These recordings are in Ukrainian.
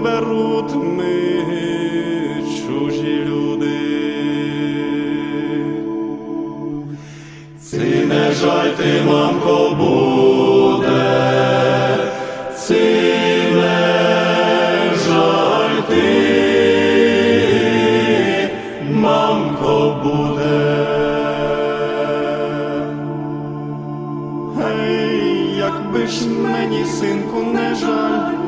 виберуть ми чужі люди. Ці не жаль ти, мамко, буде, ці не жаль ти, мамко, буде. Гей, якби ж мені, синку, не жаль,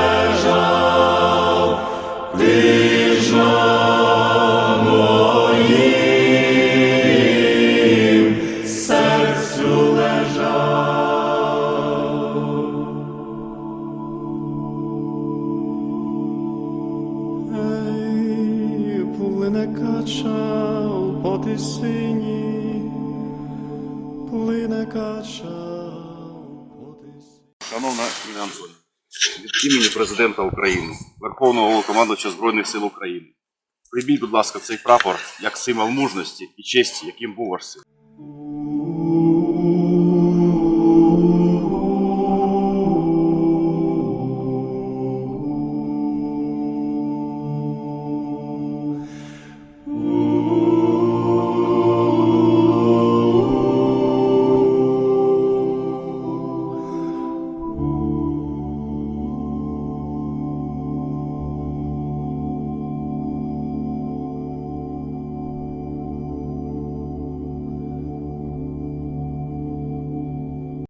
плине кача у потисині, плине кача у потисині. Шановна Інна Антонівна, від імені президента України, Верховного Головнокомандувача Збройних сил України. Прибіть, будь ласка, цей прапор як символ мужності і честі, яким був ваш син.